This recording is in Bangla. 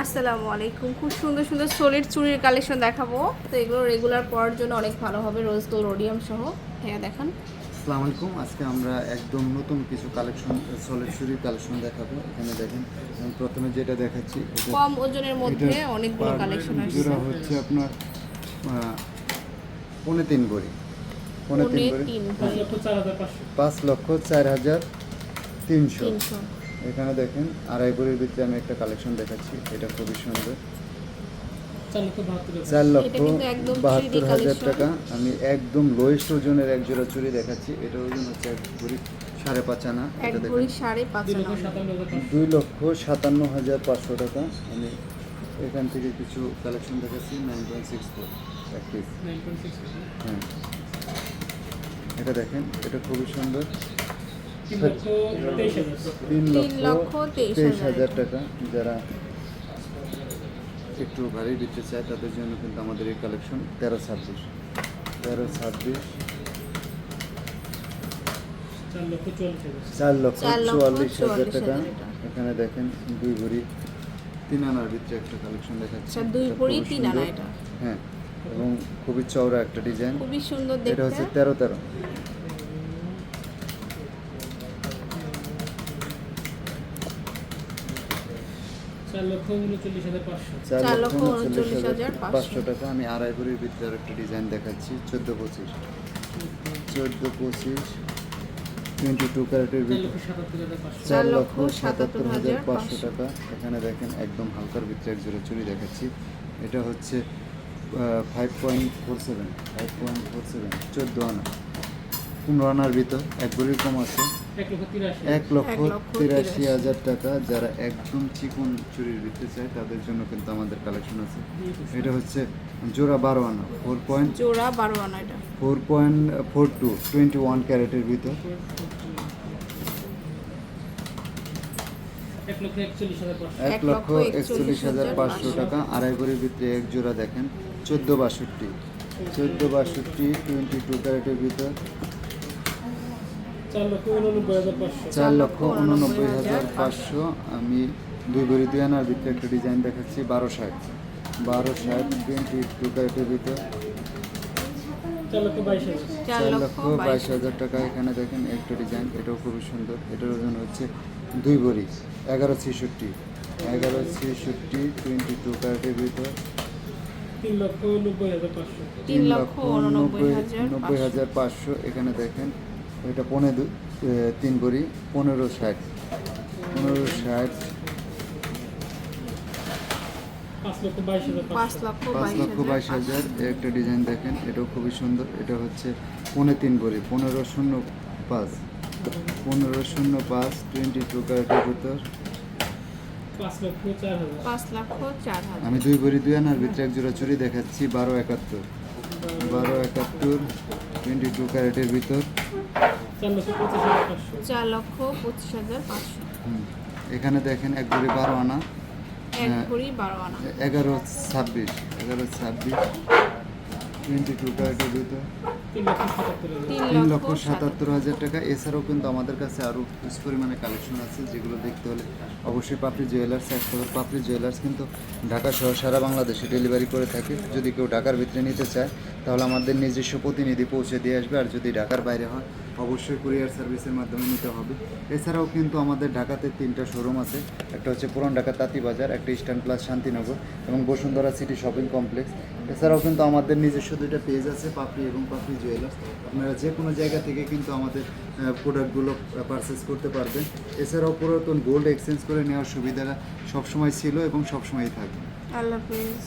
আসসালামু আলাইকুম। খুব সুন্দর সুন্দর সোলের চুড়ির কালেকশন দেখাবো। তো এগুলো রেগুলার পরার জন্য অনেক ভালো হবে রোজ গোল্ড রোডিয়াম সহ। হ্যাঁ দেখান। আসসালামু আলাইকুম। আজকে আমরা একদম নতুন কিছু কালেকশন সলিড চুরির কালেকশন দেখাবো। এখানে দেখেন আমি প্রথমে যেটা দেখাচ্ছি কম ওজনের মধ্যে অনেকগুলো কালেকশন আসছে। জোড়া হচ্ছে আপনার আহ, পৌনে তিন গড়ি পৌনে তিন গড়ি ভরি, পাঁচ লক্ষ চার হাজার তিনশো। তিনশো। এখানে দেখেন আড়াই গড়ির ভিতরে আমি একটা কালেকশন দেখাচ্ছি এটা খুবই সুন্দর। চার লক্ষ বাহাত্তর হাজার। টাকা। আমি একদম লোয়েস্ট ওজনের এক জোড়া চুড়ি দেখাচ্ছি এটা ওজন হচ্ছে এক ভরি সাড়ে পাঁচ আনা এটা দেখেন ভরি সাড়ে পাঁচ আনা। দুই লক্ষ সাতান্ন হাজার পাঁচশো টাকা। আমি এখান থেকে কিছু কালেকশন দেখাচ্ছি নাইন পয়েন্ট সিক্স ফোর এক পিস হ্যাঁ। এটা দেখেন এটা খুবই সুন্দর। তিন লক্ষ তেইশ হাজার। টাকা যারা একটু ভারী দিতে চায় তাদের জন্য কিন্তু আমাদের এই কালেকশন তেরো ছাব্বিশ। তেরো ছাব্বিশ। চার লক্ষ চুয়াল্লিশ হাজার টাকা। এখানে দেখেন দুই ভরি তিন আনার ভিতরে একটা কালেকশন দেখাচ্ছে। আচ্ছা, দুই ভরি খুবই তিন আনা এটা। হ্যাঁ এবং খুবই চওড়া একটা ডিজাইন খুবই সুন্দর এটা হচ্ছে তেরো তেরো। চার লক্ষ উনচল্লিশ হাজার পাঁচশো। টাকা আমি আড়াই ভরির ভিতরে একটা ডিজাইন দেখাচ্ছি চোদ্দ পঁচিশ। চোদ্দ পঁচিশ টোয়েন্টি টু ক্যারেটের ভিতরে। চার লক্ষ সাতাত্তর হাজার পাঁচশো টাকা। এখানে দেখেন একদম হালকার ভিতরে এক জোড়া চুরি দেখাচ্ছি। এটা হচ্ছে five point four seven five point four seven চোদ্দ আনা। পনেরো আনার ভিতর এক ভরির কম আছে। এক লক্ষ তিরাশি। হাজার টাকা যারা একদম চিকন চুরির ভিতরে চায় তাদের জন্য কিন্তু আমাদের কালেকশন আছে। এটা হচ্ছে জোড়া বারো আনা ফোর পয়েন্ট জোড়া বারো আনা এটা। Four point four two twenty one ক্যারেটের ভিতর। এক লক্ষ একচল্লিশ হাজার পাঁচশো। এক এক লক্ষ লক্ষ একচল্লিশ হাজার পাঁচশো পাঁচশো। টাকা। আড়াই ভরির ভিতরে এক জোড়া দেখেন চোদ্দ বাষট্টি। চোদ্দ বাষট্টি টোয়েন্টি টু ক্যারেটের ভিতর। চার লক্ষ উননব্বই হাজার পাঁচশো। আমি দুই ভরি দুই আনার ভিতরে একটা ডিজাইন দেখাচ্ছি বারো ষাট। বারো ষাট টোয়েন্টি টু ক্যারেটের ভিতর। চার লক্ষ বাইশ হাজার। টাকা এখানে দেখেন একটা ডিজাইন এটাও খুবই সুন্দর। এটার ওজন হচ্ছে দুই ভরি এগারো ছেষট্টি। এগারো ছেষট্টি টোয়েন্টি টু ক্যারেটের ভিতর। তিন লক্ষ নব্বই হাজার পাঁচশো এখানে দেখেন। এটা পনেরো তিন ভরি পনেরো ষাট। পনেরো ষাট। পাঁচ লক্ষ বাইশ হাজার পাঁচ লক্ষ বাইশ হাজার। হাজার একটা ডিজাইন দেখেন এটাও খুবই সুন্দর এটা হচ্ছে পনেরো তিন ভরি পনেরো শূন্য পাঁচ। পনেরো শূন্য পাঁচ টোয়েন্টি টু ক্যারেটের ভিতর। আমি দুই ভরি দুই আনার ভিতরে এক জোড়া চুরি দেখাচ্ছি বারো একাত্তর। বারো একাত্তর টোয়েন্টি টু ক্যারেটের ভিতর। চার লক্ষ পঁচিশ হাজার পাঁচশো। এখানে দেখেন এক ঘড়ি বারো আনা। এগারো ছাব্বিশ এগারো ছাব্বিশ টোয়েন্টি টু ক্যারেটের ভিতর তিন লক্ষ সাতাত্তর হাজার। টাকা। এছাড়াও কিন্তু আমাদের কাছে আরও কিছু পরিমাণে কালেকশন আছে যেগুলো দেখতে হলে অবশ্যই পাপড়ি জুয়েলার্স এক খবর পাপড়ি জুয়েলার্স কিন্তু ঢাকা সহ সারা বাংলাদেশে ডেলিভারি করে থাকে। যদি কেউ ঢাকার ভিতরে নিতে চায় তাহলে আমাদের নিজস্ব প্রতিনিধি পৌঁছে দিয়ে আসবে। আর যদি ঢাকার বাইরে হয় অবশ্যই কুরিয়ার সার্ভিসের মাধ্যমে নিতে হবে। এছাড়াও কিন্তু আমাদের ঢাকাতে তিনটা শোরুম আছে। একটা হচ্ছে পুরান ঢাকা তাঁতিবাজার একটা ইস্টার্ন প্লাস শান্তিনগর এবং বসুন্ধরা সিটি শপিং কমপ্লেক্স এছাড়াও কিন্তু আমাদের নিজস্ব দুইটা পেজ আছে পাপড়ি এবং পাপড়ি জুয়েলার্স আপনারা যে কোনো জায়গা থেকে কিন্তু আমাদের প্রোডাক্টগুলো পারচেস করতে পারবেন। এছাড়াও পুরাতন গোল্ড এক্সচেঞ্জ করে নেওয়ার সুবিধাটা সবসময় ছিল এবং সবসময়ই থাকবে। আল্লাহ হাফেজ।